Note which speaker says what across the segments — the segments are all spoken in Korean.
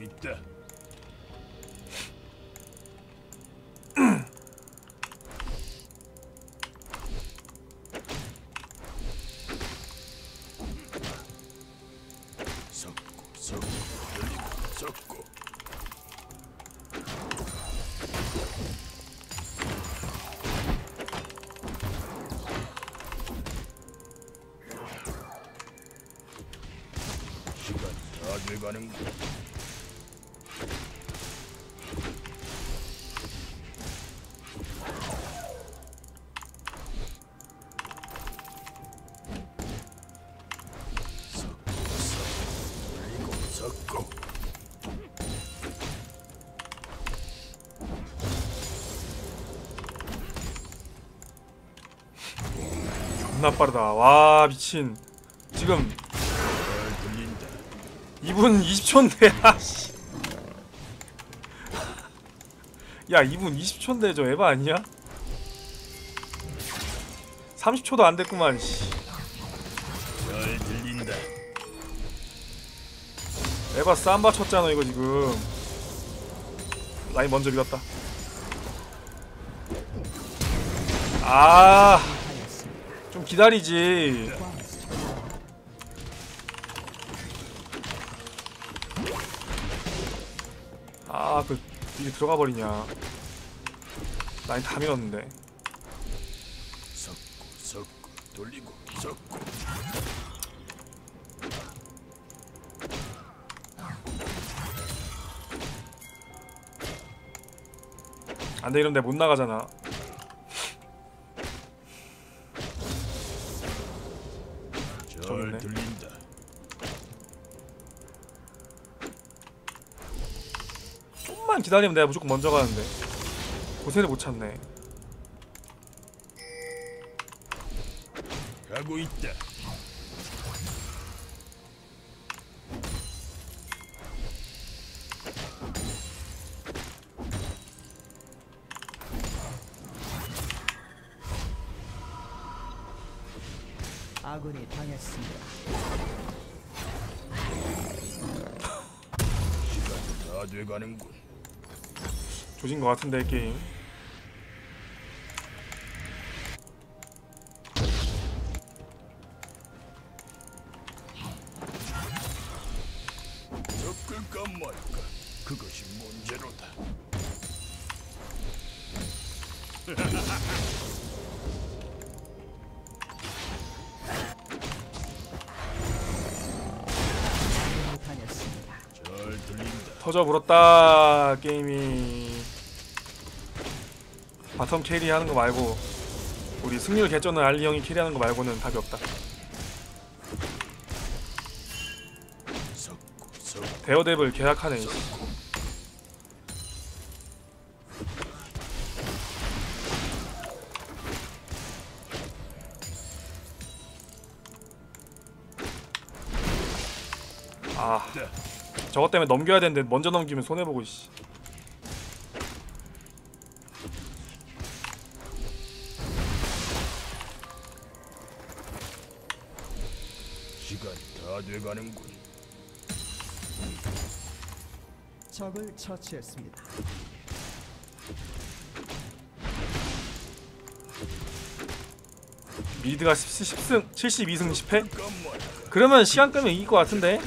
Speaker 1: 가고 있다. 다 돼가는군. 섞고
Speaker 2: 존나 빠르다. 와 미친. 지금
Speaker 1: 잘 들린다.
Speaker 2: 2분 20초인데 아씨. 야 2분 20초인데 저 에바 아니야? 30초도 안 됐구만 씨. 에바 쌈바 쳤잖아 이거 지금. 라인 먼저 밀었다. 아좀 기다리지. 아그 이게 들어가 버리냐. 라인 다 밀었는데.
Speaker 1: 섞고 섞고 돌리고 섞고
Speaker 2: 안돼 이러면 내못 나가잖아.
Speaker 1: 잘 들린다.
Speaker 2: 좀만 기다리면 내가 무조건 먼저 가는데 고세를 못 찾네
Speaker 1: 가고 있다.
Speaker 3: 아군이 당했습니다.
Speaker 1: 시간 다 돼가는군.
Speaker 2: 조진 것 같은데 게임 터져 불었다 게임이. 바텀 캐리 하는 거 말고 우리 승률 개쩌는 알리 형이 캐리하는 거 말고는 답이 없다. 대여dev을 계약하네 저것 때문에 넘겨야 되는데 먼저 넘기면 손해보고 씨.
Speaker 1: 시간 다 돼가는군.
Speaker 3: 적을 처치했습니다.
Speaker 2: 미드가 10, 10승 72승 10패?
Speaker 1: 섞을까 말까
Speaker 2: 그러면 시간 끄면 이길 것 같은데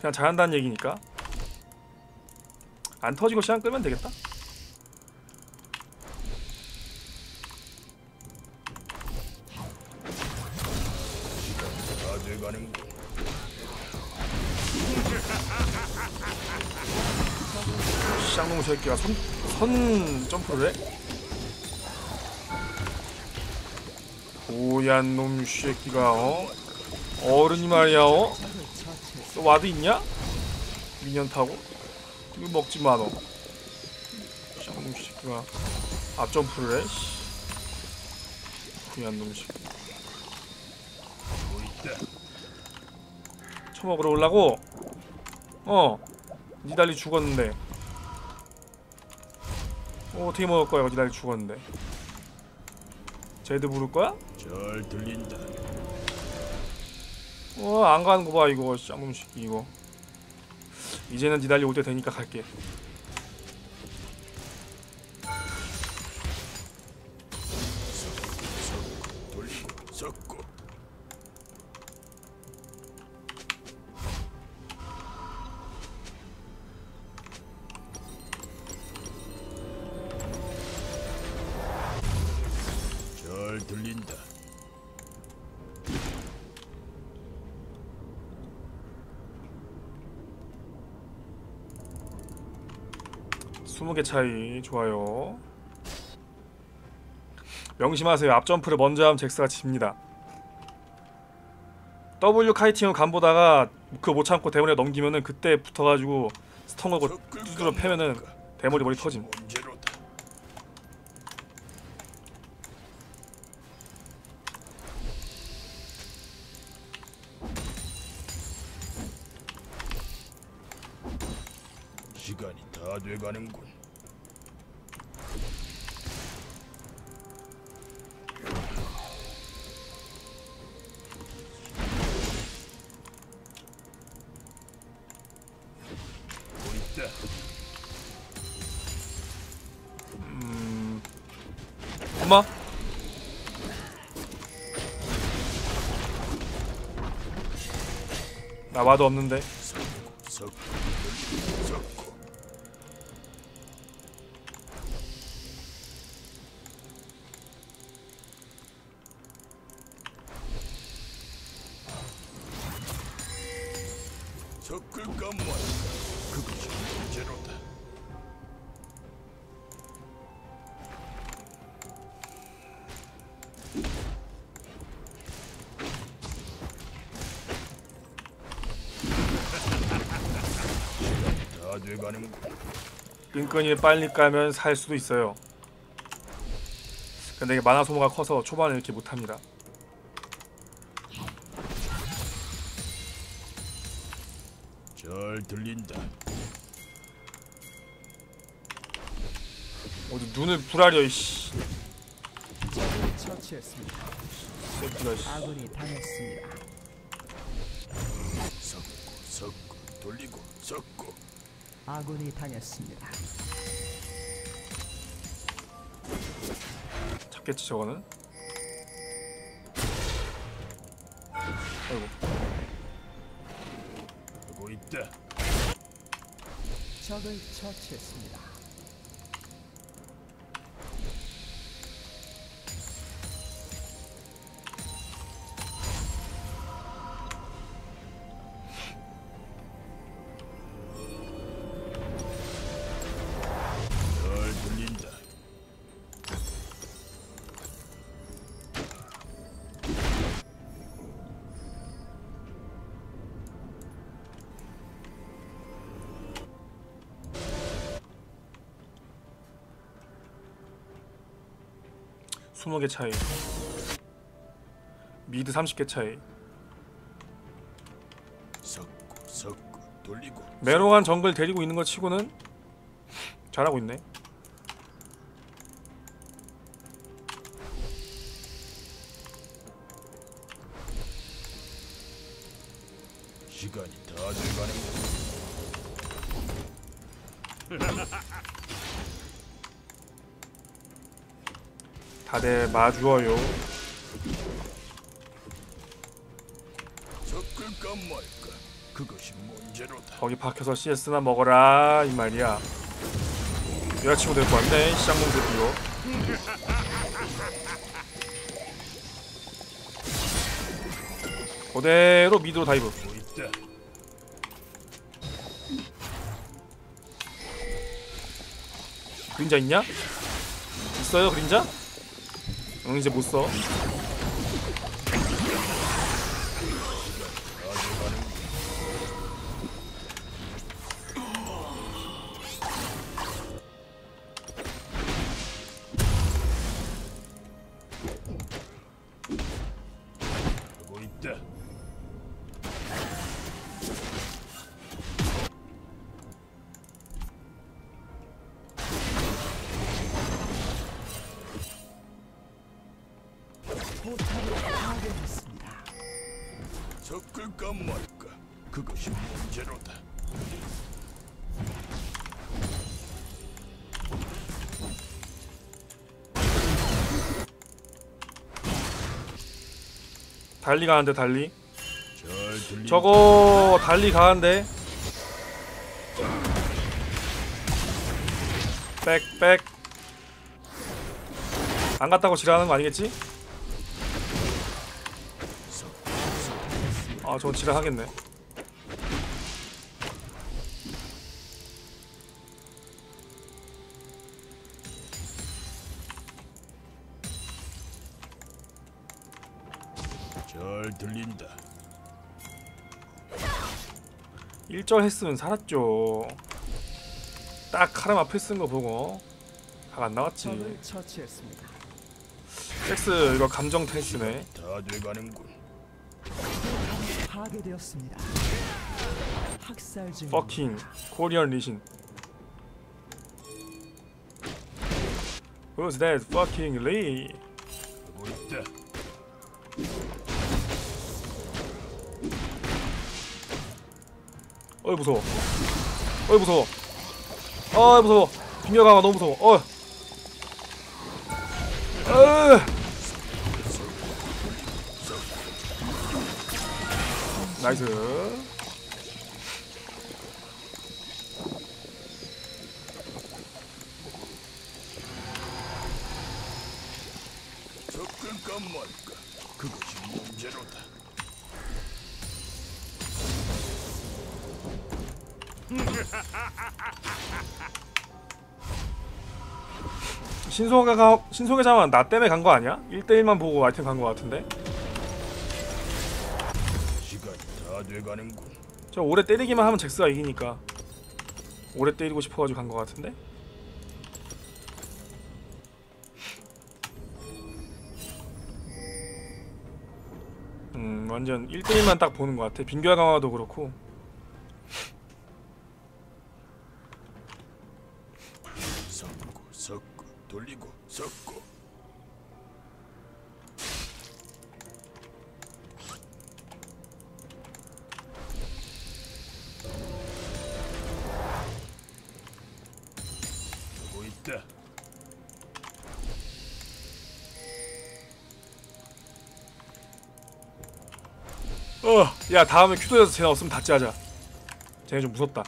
Speaker 2: 그냥 잘한다는 얘기니까 안 터지고 시간 끌면 되겠다
Speaker 1: 다 돼가는군.
Speaker 2: 쌍놈 새끼가 손, 선 점프를 해? 고얀 놈 새끼가 어? 어른이 말이야 어? 너 와드 있냐? 미니언 타고? 이거 먹지 마 너. 쌍놈 새끼가 앞점프를 해? 씨. 고얀 놈 새끼. 처먹으러 올라고? 어 니달리 죽었는데 어, 어떻게 먹을 거야 니달리 죽었는데 제드 부를 거야?
Speaker 1: 잘 들린다.
Speaker 2: 어안 가는 거 봐 이거. 쌍놈 새끼 이거. 이제는 니달리 올 때 되니까 갈게.
Speaker 1: 섞고
Speaker 2: 20개 차이. 좋아요. 명심하세요. 앞점프를 먼저 하면 잭스가 집니다. W 카이팅은 간보다가 그 못 참고 대머리 넘기면은 그때 붙어가지고 스턴 걸고 두드려 패면은 대머리 머리 터짐.
Speaker 1: 시간이 다 돼가는군. 뭐 있다.
Speaker 2: 엄마? 나 와도 없는데
Speaker 1: 섞을까 말까. 그것이 문제로다. 다 돼가는군
Speaker 2: 끈끈이 빨리 까면 살 수도 있어요. 근데 이게 만화 소모가 커서 초반에 이렇게 못합니다 눈을 불하려 이씨. 새끼가 씨
Speaker 3: 아군이 당했습니다.
Speaker 1: 섞고 섞고 돌리고 섞고
Speaker 3: 아군이 당했습니다.
Speaker 2: 잡겠지 저거는 아이고
Speaker 1: 하고 있다
Speaker 3: 적을 처치했습니다.
Speaker 2: 20개 차이. 미드 30개 차이.
Speaker 1: 섞고 섞고 돌리고.
Speaker 2: 메로한 정글 데리고 있는 것 치고는 잘하고 있네. 다들 마주어요.
Speaker 1: 섞을까 말까? 그것이 문제로다.
Speaker 2: 거기 박혀서 CS나 먹어라 이 말이야. 여자친구 데리고 왔네 시장놈 새끼고 그대로 미드로 다이브. 그림자 있냐? 있어요 그림자? 응 이제 못 써 달리 가는데 달리. 저거 달리 가는데 백백 안 갔다고 지랄하는 거 아니겠지? 아 저건 지랄하겠네 1절 했으면 살았죠 딱 카람 앞에 쓴 거 보고 각 안 나왔지. 잭스 이거 감정 테스트네
Speaker 1: 다 돼가는군.
Speaker 3: 파괴되었습니다. 학살 중.
Speaker 2: 퍼킹 코리안 리신 Who's that fucking Lee? 어이 무서워. 어이 무서워. 어이 무서워. 빙결강화 너무 무서워. 어 으. 나이스 신소가 신소계 자만 나 때문에 간 거 아니야? 1대1만 보고 아이템 간 거 같은데
Speaker 1: 시간이 다 돼가는군.
Speaker 2: 저 오래 때리기만 하면 잭스가 이기니까 오래 때리고 싶어가지고 간 거 같은데 음 완전 1대1만 딱 보는 거 같아 빙결 강화도 그렇고 어야 다음에 큐도에서 쟤네 없으면 다 짜자. 쟤네 좀 무섭다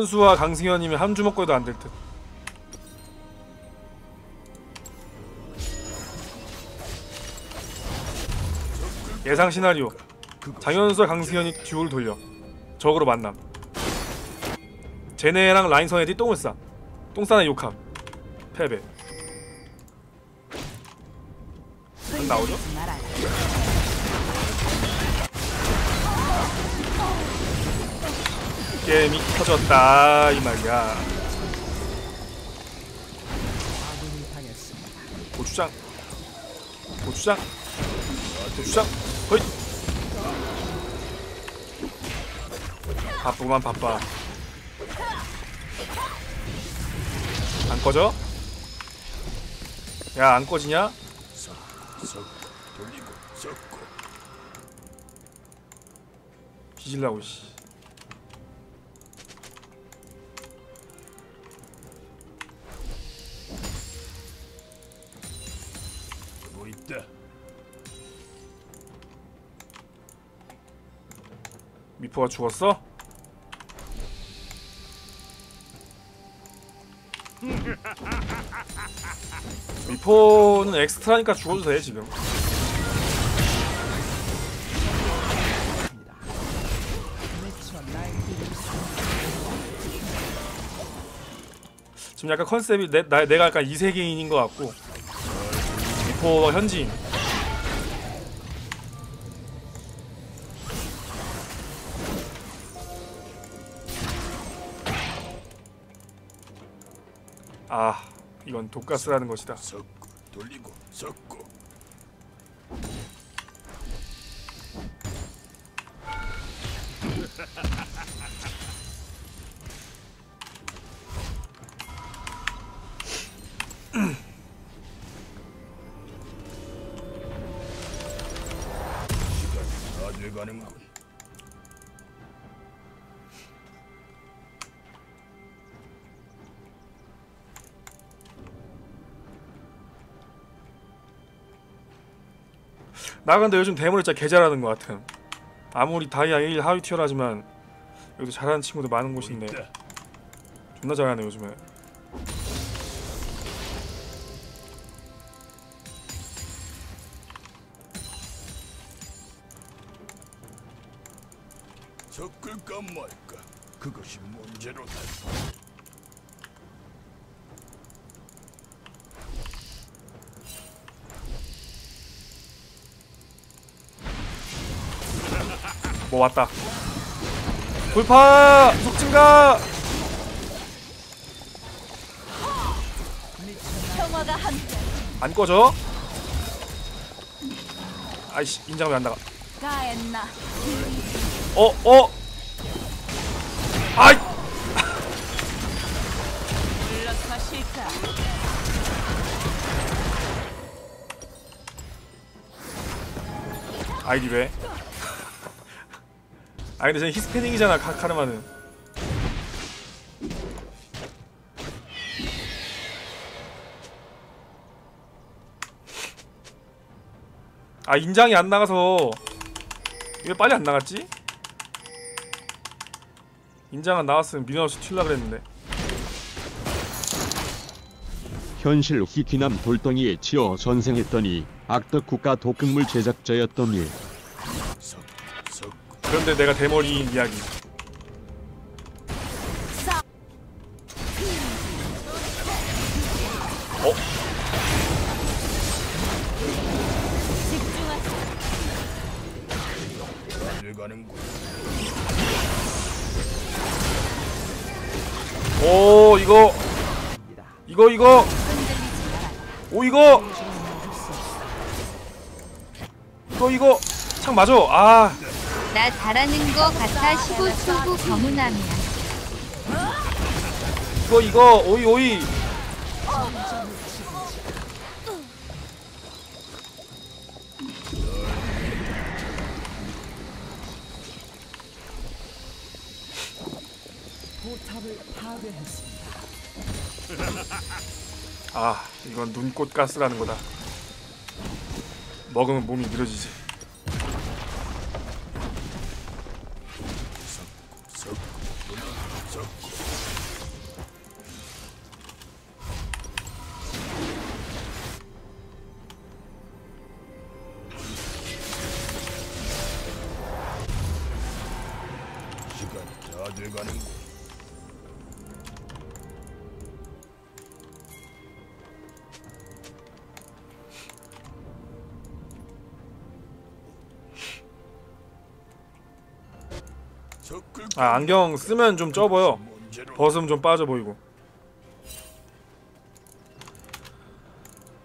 Speaker 2: 장현수와 강승현이면 한 주먹 거도 안 될 듯. 예상 시나리오. 장현수와 강승현이 듀오를 돌려. 적으로 만남. 쟤네랑 라인선 애들이 똥을 싸. 똥싸는 욕함. 패배. 안 나오죠? 게임이 터졌다 이 말이야. 고추장. 고추장. 고추장. 허이 바쁘만 바빠. 안 꺼져? 야 안 꺼지냐? 뒤질라고 씨
Speaker 1: 있다.
Speaker 2: 미포가 죽었어? 미포는 엑스트라니까 죽어도 돼 지금. 지금 약간 컨셉이 내, 나, 내가 약간 이세계인인 것 같고 미포 현지인 아 이건 독가스라는 것이다
Speaker 1: 섞고 돌리고 섞고.
Speaker 2: 나 근데 요즘 대물을 진짜 개 잘하는 것 같음. 아무리 다이아 1 하위 티어라지만 여기도 잘하는 친구들 많은 곳이 있네. 존나 잘하네 요즘에.
Speaker 1: 섞을까 말까. 그것이 문제로다.
Speaker 2: 왔다. 돌파! 속진가! 안 꺼져? 아이씨 인장 왜안 나가? 어 어. 아이 아이디 왜? 아 근데 쟤는 히스패닉이잖아 카, 카르마는 아 인장이 안 나가서 왜 빨리 안 나갔지? 인장은 나왔으면 미나우스 튈라 그랬는데
Speaker 4: 현실 희귀남 돌덩이에 치여 전생했더니 악덕 국가 독극물 제작자였더니.
Speaker 2: 그런데 내가 대머리인 이야기. 어? 오 이거. 이거 이거. 오 이거. 이거 이거. 창 맞아. 아
Speaker 5: 나 잘하는 거 같아 15초 후 경운함이야.
Speaker 2: 이거 이거 오이 오이. 아 이건 눈꽃 가스라는 거다 먹으면 몸이 늘어지지 아 안경 쓰면 좀 쪄 보여.
Speaker 1: 문제로
Speaker 2: 벗으면 좀 빠져 보이고.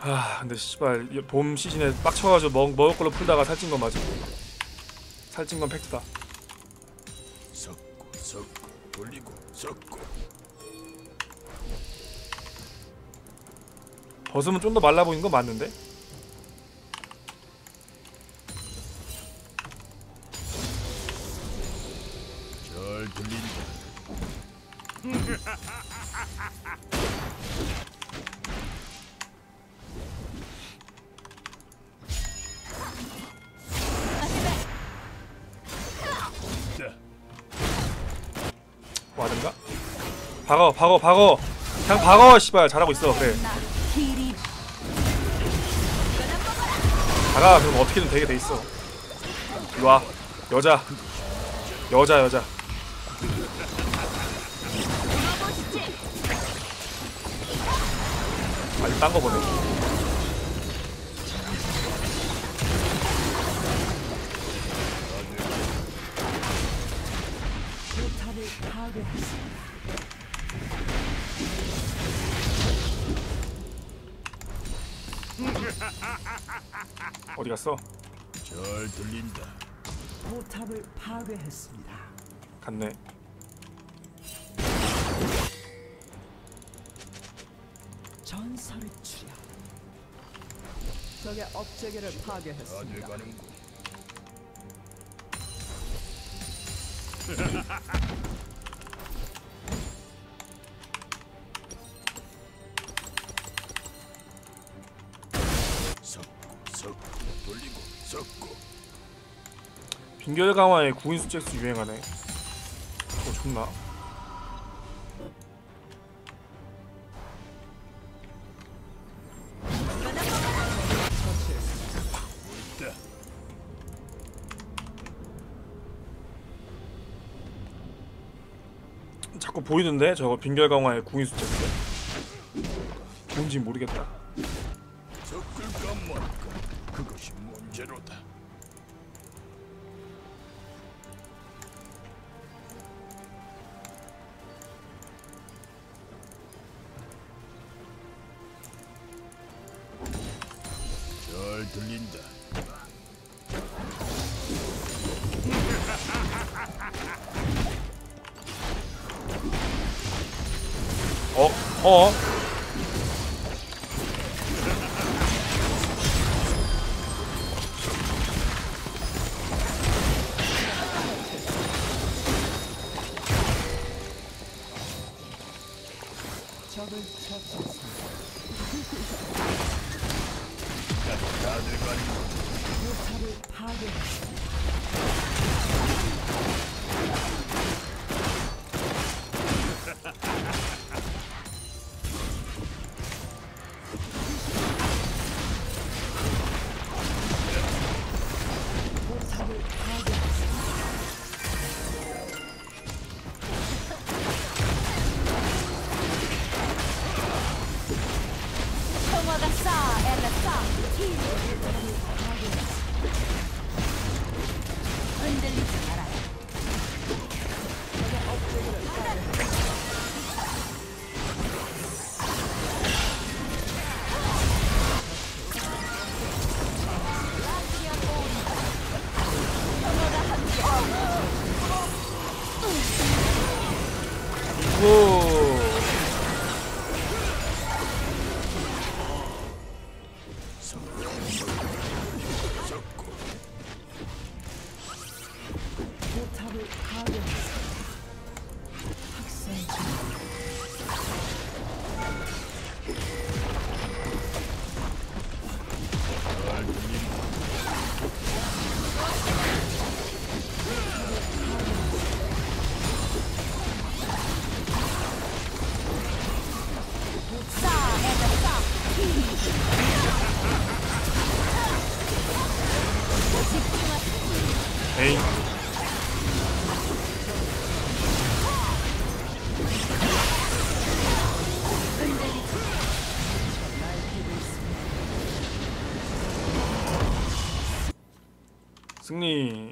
Speaker 2: 아 근데 씨발 이봄 시즌에 빡쳐가지고 먹, 먹을 걸로 풀다가 살찐 건 맞아. 살찐 건 팩트다.
Speaker 1: 섞고 섞고 돌리고 섞고.
Speaker 2: 벗으면 좀 더 말라 보이는 건 맞는데 와든가? 박어 박어 박어. 그냥 박어 씨발. 잘하고 있어. 그래. 박아 그럼 어떻게든 되게 돼 있어. 이리와. 여자. 여자 여자 딴 거 보네
Speaker 3: 포탑을 파괴했습니다.
Speaker 2: 어디 갔어?
Speaker 1: 잘 들린다.
Speaker 3: 포탑을 파괴했습니다. 갔네.
Speaker 6: 전설의 추려. 적의 업체계를
Speaker 1: 다
Speaker 6: 파괴했습니다.
Speaker 1: 돼가는군. 섞고 섞고 돌리고 섞고
Speaker 3: 빈결 강화에 구인 수잭스 유행하네. 어 좋나? 자꾸 보이던데 저거 빈결 강화에 구인 수잭스. 뭔지 모르겠다.
Speaker 1: 그것이 문제로다.
Speaker 3: 어? 어? 승리.